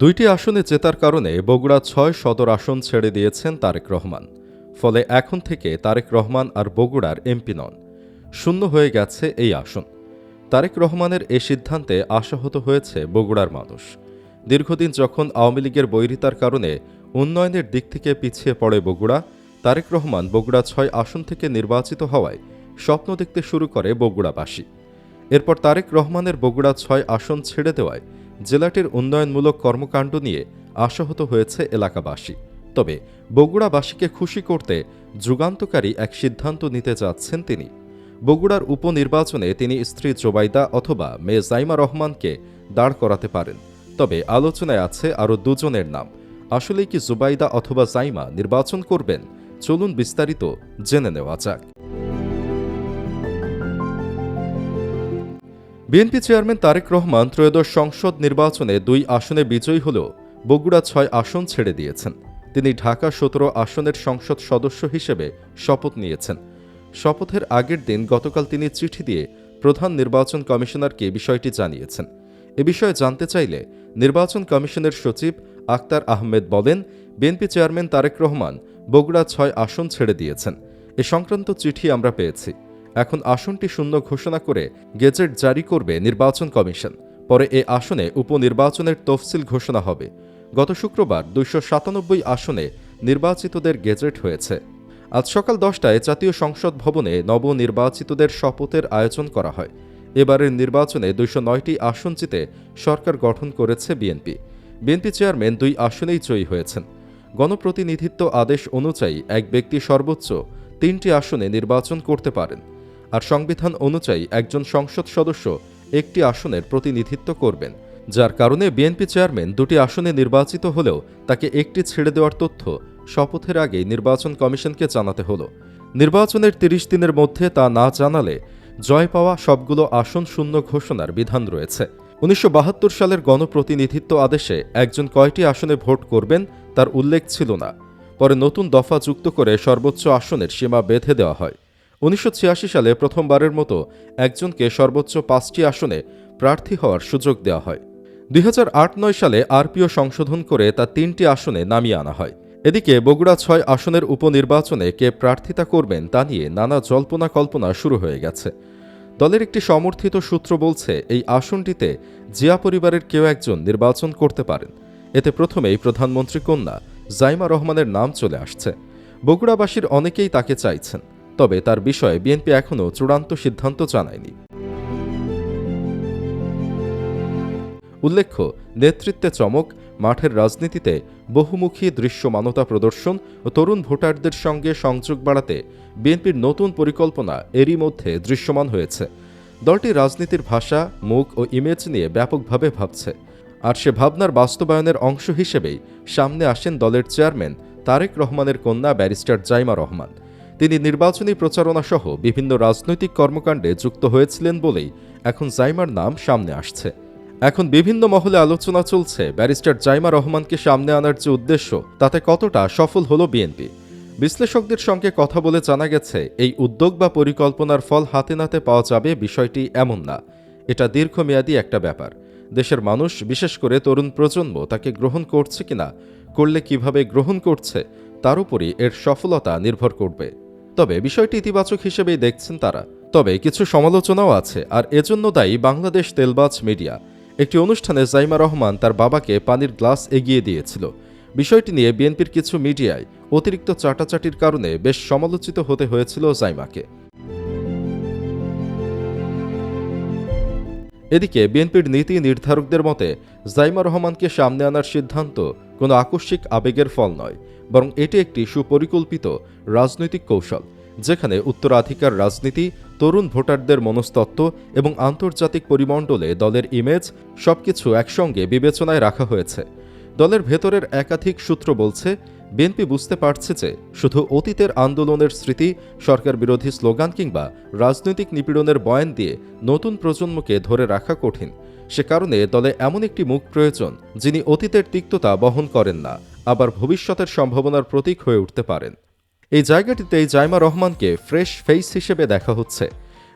দুইটি আসনে জেতার কারণে বগুড়া ছয় সদর আসন ছেড়ে দিয়েছেন তারেক রহমান। ফলে এখন থেকে তারেক রহমান আর বগুড়ার এমপি নন। শূন্য হয়ে গেছে এই আসন। তারেক রহমানের এ সিদ্ধান্তে আশাহত হয়েছে বগুড়ার মানুষ। দীর্ঘদিন যখন আওয়ামী লীগের বৈরিতার কারণে উন্নয়নের দিক থেকে পিছিয়ে পড়ে বগুড়া, তারেক রহমান বগুড়া ছয় আসন থেকে নির্বাচিত হওয়ায় স্বপ্ন দেখতে শুরু করে বগুড়াবাসী। এরপর তারেক রহমানের বগুড়া ছয় আসন ছেড়ে দেওয়ায় জেলাটির উন্নয়নমূলক কর্মকাণ্ড নিয়ে আশাহত হয়েছে এলাকাবাসী। তবে বগুড়াবাসীকে খুশি করতে যুগান্তকারী এক সিদ্ধান্ত নিতে যাচ্ছেন তিনি। বগুড়ার উপনির্বাচনে তিনি স্ত্রী জোবাইদা অথবা মেয়ে জাইমা রহমানকে দাঁড় করাতে পারেন। তবে আলোচনায় আছে আরও দুজনের নাম। আসলেই কি জুবাইদা অথবা জাইমা নির্বাচন করবেন? চলুন বিস্তারিত জেনে নেওয়া যাক। বিএনপি চেয়ারম্যান তারেক রহমান ত্রয়োদশ সংসদ নির্বাচনে দুই আসনে বিজয়ী হলেও বগুড়া ছয় আসন ছেড়ে দিয়েছেন। তিনি ঢাকা সতেরো আসনের সংসদ সদস্য হিসেবে শপথ নিয়েছেন। শপথের আগের দিন গতকাল তিনি চিঠি দিয়ে প্রধান নির্বাচন কমিশনারকে বিষয়টি জানিয়েছেন। এ বিষয়ে জানতে চাইলে নির্বাচন কমিশনের সচিব আক্তার আহমেদ বলেন, বিএনপি চেয়ারম্যান তারেক রহমান বগুড়া ছয় আসন ছেড়ে দিয়েছেন। এ সংক্রান্ত চিঠি আমরা পেয়েছি। এখন আসনটি শূন্য ঘোষণা করে গেজেট জারি করবে নির্বাচন কমিশন। পরে এ আসনে উপনির্বাচনের তফসিল ঘোষণা হবে। গত শুক্রবার দুইশো সাতানব্বই আসনে নির্বাচিতদের গেজেট হয়েছে। আজ সকাল দশটায় জাতীয় সংসদ ভবনে নবনির্বাচিতদের শপথের আয়োজন করা হয়। এবারের নির্বাচনে দুইশো নয়টি আসন জিতে সরকার গঠন করেছে বিএনপি। বিএনপি চেয়ারম্যান দুই আসনেই জয়ী হয়েছেন। গণপ্রতিনিধিত্ব আদেশ অনুযায়ী এক ব্যক্তি সর্বোচ্চ তিনটি আসনে নির্বাচন করতে পারেন। আর সংবিধান অনুযায়ী একজন সংসদ সদস্য একটি আসনের প্রতিনিধিত্ব করবেন, যার কারণে বিএনপি চেয়ারম্যান দুটি আসনে নির্বাচিত হলেও তাকে একটি ছেড়ে দেওয়ার তথ্য শপথের আগেই নির্বাচন কমিশনকে জানাতে হলো। নির্বাচনের তিরিশ দিনের মধ্যে তা না জানালে জয় পাওয়া সবগুলো আসন শূন্য ঘোষণার বিধান রয়েছে। উনিশশো বাহাত্তর সালের গণপ্রতিনিধিত্ব আদেশে একজন কয়টি আসনে ভোট করবেন তার উল্লেখ ছিল না। পরে নতুন দফা যুক্ত করে সর্বোচ্চ আসনের সীমা বেঁধে দেওয়া হয়। উনিশশো ছিয়াশি সালে প্রথমবারের মতো একজনকে সর্বোচ্চ পাঁচটি আসনে প্রার্থী হওয়ার সুযোগ দেওয়া হয়। দুই নয় সালে আরপিও সংশোধন করে তা তিনটি আসনে নামিয়ে আনা হয়। এদিকে বগুড়া ছয় আসনের উপনির্বাচনে কে প্রার্থিতা করবেন তা নিয়ে নানা জল্পনা কল্পনা শুরু হয়ে গেছে। দলের একটি সমর্থিত সূত্র বলছে, এই আসনটিতে জিয়া পরিবারের কেউ একজন নির্বাচন করতে পারেন। এতে প্রথমেই প্রধানমন্ত্রী কন্যা জাইমা রহমানের নাম চলে আসছে। বগুড়াবাসীর অনেকেই তাকে চাইছেন। তবে তার বিষয়ে বিএনপি এখনও চূড়ান্ত সিদ্ধান্ত জানায়নি। উল্লেখ্য, নেতৃত্বে চমক, মাঠের রাজনীতিতে বহুমুখী দৃশ্যমানতা প্রদর্শন ও তরুণ ভোটারদের সঙ্গে সংযোগ বাড়াতে বিএনপির নতুন পরিকল্পনা এরই মধ্যে দৃশ্যমান হয়েছে। দলটি রাজনীতির ভাষা, মুখ ও ইমেজ নিয়ে ব্যাপকভাবে ভাবছে। আর সে ভাবনার বাস্তবায়নের অংশ হিসেবেই সামনে আসেন দলের চেয়ারম্যান তারেক রহমানের কন্যা ব্যারিস্টার জাইমা রহমান। তিনি নির্বাচনী প্রচারণা সহ বিভিন্ন রাজনৈতিক কর্মকাণ্ডে যুক্ত হয়েছিলেন বলেই এখন জাইমার নাম সামনে আসছে। এখন বিভিন্ন মহলে আলোচনা চলছে ব্যারিস্টার জাইমা রহমানকে সামনে আনার যে উদ্দেশ্য, তাতে কতটা সফল হলো বিএনপি? বিশ্লেষকদের সঙ্গে কথা বলে জানা গেছে, এই উদ্যোগ বা পরিকল্পনার ফল হাতে নাতে পাওয়া যাবে বিষয়টি এমন না। এটা দীর্ঘমেয়াদী একটা ব্যাপার। দেশের মানুষ, বিশেষ করে তরুণ প্রজন্ম, তাকে গ্রহণ করছে কিনা, করলে কীভাবে গ্রহণ করছে, তার উপরই এর সফলতা নির্ভর করবে। তবে বিষয়টি ইতিবাচক হিসেবেই দেখছেন তারা। তবে কিছু সমালোচনাও আছে, আর এজন্য দায়ী বাংলাদেশ তেলবাজ মিডিয়া। একটি অনুষ্ঠানে জাইমা রহমান তার বাবাকে পানির গ্লাস এগিয়ে দিয়েছিল। বিষয়টি নিয়ে বিএনপির কিছু মিডিয়ায় অতিরিক্ত চাটাচাটির কারণে বেশ সমালোচিত হতে হয়েছিল জাইমাকে। এদিকে বিএনপির নীতি নির্ধারকদের মতে, জাইমা রহমানকে সামনে আনার সিদ্ধান্ত কোনো আকস্মিক আবেগের ফল নয়, বরং এটি একটি সুপরিকল্পিত রাজনৈতিক কৌশল, যেখানে উত্তরাধিকার রাজনীতি, তরুণ ভোটারদের মনস্তত্ত্ব এবং আন্তর্জাতিক পরিমণ্ডলে দলের ইমেজ সবকিছু একসঙ্গে বিবেচনায় রাখা হয়েছে। দলের ভেতরের একাধিক সূত্র বলছে বিএনপি বুঝতে পারছে যে শুধু অতীতের আন্দোলনের স্মৃতি, সরকার বিরোধী স্লোগান কিংবা রাজনৈতিক নিপীড়নের বয়ান দিয়ে নতুন প্রজন্মকে ধরে রাখা কঠিন। সে কারণে দলে এমন একটি মুখ প্রয়োজন যিনি অতীতের তিক্ততা বহন করেন না, আবার ভবিষ্যতের সম্ভাবনার প্রতীক হয়ে উঠতে পারেন। এই জায়গাটিতেই জাইমা রহমানকে ফ্রেশ ফেস হিসেবে দেখা হচ্ছে।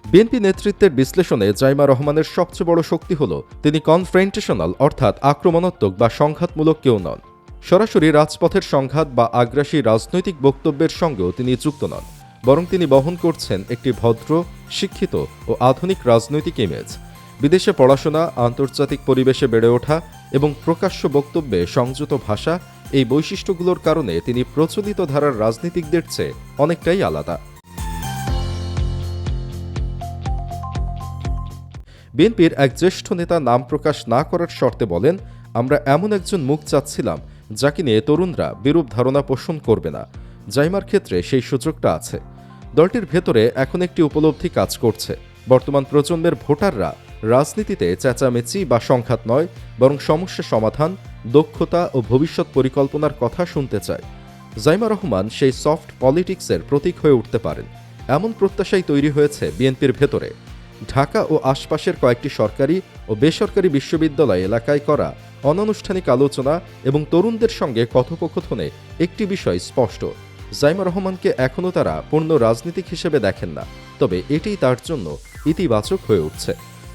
বিএনপি নেতৃত্বের বিশ্লেষণে জাইমা রহমানের সবচেয়ে বড় শক্তি হল তিনি কনফ্রেন্টেশনাল, অর্থাৎ আক্রমণাত্মক বা সংঘাতমূলক কেউ নন। সরাসরি রাজপথের সংঘাত বা আগ্রাসী রাজনৈতিক বক্তব্যের সঙ্গেও তিনি যুক্ত নন, বরং তিনি বহন করছেন একটি ভদ্র, শিক্ষিত ও আধুনিক রাজনৈতিক ইমেজ বিদেশে পড়াশোনা, আন্তর্জাতিক পরিবেশে বেড়ে ওঠা এবং প্রকাশ্য বক্তব্যে সংযত ভাষা এই বৈশিষ্ট্যগুলোর কারণে তিনি প্রচলিত ধারার রাজনীতিকদের চেয়ে অনেকটাই আলাদা। বিএনপির এক জ্যেষ্ঠ নেতা নাম প্রকাশ না করার শর্তে বলেন, আমরা এমন একজন মুখ চাচ্ছিলাম যাকে নিয়ে তরুণরা বিরূপ ধারণা পোষণ করবে না। জাইমার ক্ষেত্রে সেই সুযোগটা আছে। দলটির ভেতরে এখন একটি উপলব্ধি কাজ করছে। বর্তমান প্রজন্মের ভোটাররা রাজনীতিতে চেঁচামেচি বা সংঘাত নয়, বরং সমস্যা সমাধান, দক্ষতা ও ভবিষ্যৎ পরিকল্পনার কথা শুনতে চায়। জাইমা রহমান সেই সফট পলিটিক্সের প্রতীক হয়ে উঠতে পারেন। এমন প্রত্যাশাই তৈরি হয়েছে বিএনপির ভেতরে। ঢাকা ও আশপাশের কয়েকটি সরকারি ও বেসরকারি বিশ্ববিদ্যালয় এলাকায় করা অনানুষ্ঠানিক আলোচনা এবং তরুণদের সঙ্গে কথোপকথনে একটি বিষয় স্পষ্ট। জাইমা রহমানকে এখনও তারা পূর্ণ রাজনীতিক হিসেবে দেখেন না, তবে এটি তার জন্য ইতিবাচক হয়ে উঠছে।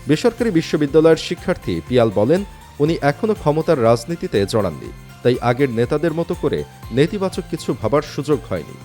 বেসরকারি বিশ্ববিদ্যালয়ের শিক্ষার্থী পিয়াল বলেন, উনি এখনও ক্ষমতার রাজনীতিতে জড়াননি, তাই আগের নেতাদের মতো করে নেতিবাচক কিছু ভাবার সুযোগ হয়নি।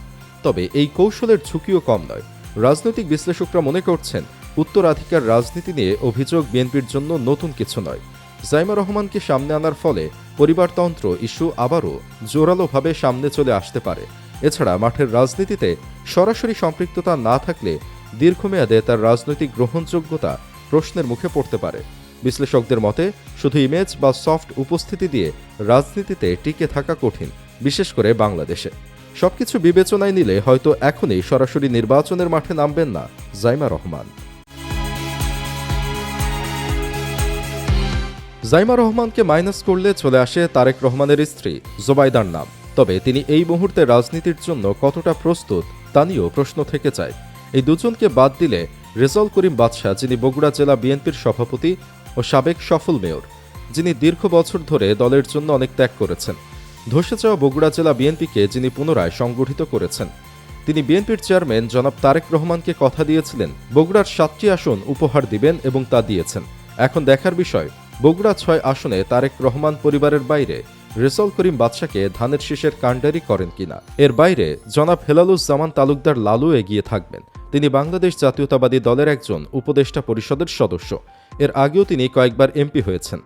তবে এই কৌশলের ঝুঁকিও কম নয়। রাজনৈতিক বিশ্লেষকরা মনে করছেন, উত্তরাধিকার রাজনীতি নিয়ে অভিযোগ বিএনপির জন্য নতুন কিছু নয়। জাইমা রহমানকে সামনে আনার ফলে পরিবারতন্ত্র ইস্যু আবারও জোরালোভাবে সামনে চলে আসতে পারে। এছাড়া মাঠের রাজনীতিতে সরাসরি সম্পৃক্ততা না থাকলে দীর্ঘমেয়াদে তার রাজনৈতিক গ্রহণযোগ্যতা প্রশ্নের মুখে পড়তে পারে। বিশ্লেষকদের মতে, শুধু ইমেজ বা সফট উপস্থিতি দিয়ে রাজনীতিতে টিকে থাকা কঠিন, বিশেষ করে বাংলাদেশে। সবকিছু বিবেচনায় নিলে হয়তো এখনই সরাসরি নির্বাচনের মাঠে নামবেন না জাইমা রহমান। জাইমা রহমানকে মাইনাস করলে চলে আসে তারেক রহমানের স্ত্রী জোবাইদার নাম। তবে তিনি এই মুহূর্তে রাজনীতির জন্য কতটা প্রস্তুত, তা নিয়েও প্রশ্ন থেকে যায়। এই দুজনকে বাদ দিলে রেজাউল করিম বাদশাহ, যিনি বগুড়া জেলা বিএনপির সভাপতি ও সাবেক সফল মেয়র, যিনি দীর্ঘ বছর ধরে দলের জন্য অনেক ত্যাগ করেছেন। ধসে যাওয়া বগুড়া জেলা বিএনপিকে যিনি পুনরায় সংগঠিত করেছেন, তিনি বিএনপির চেয়ারম্যান জনাব তারেক রহমানকে কথা দিয়েছিলেন, বগুড়ার সাতটি আসন উপহার দিবেন এবং তা দিয়েছেন। এখন দেখার বিষয় বগুড়া ছয় আসনে তারেক রহমান পরিবারের বাইরে রেসল করিম বাদশাকে ধানের শীষের কাণ্ডারি করেন কিনা? এর বাইরে, জনাব হেলালুজ্জামান তালুকদার লালু এগিয়ে থাকবেন। তিনি বাংলাদেশ জাতীয়তাবাদী দলের একজন উপদেষ্টা পরিষদের সদস্য। এর আগেও তিনি কয়েকবার এমপি হয়েছেন।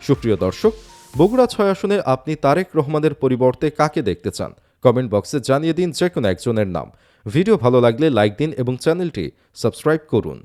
সুপ্রিয় দর্শক, বগুড়া ছয় আসনে আপনি তারেক রহমানের পরিবর্তে কাকে দেখতে চান? কমেন্ট বক্সে জানিয়ে দিন যে কোনো একজনের নাম। ভিডিও ভালো লাগলে লাইক দিন এবং চ্যানেলটি সাবস্ক্রাইব করুন।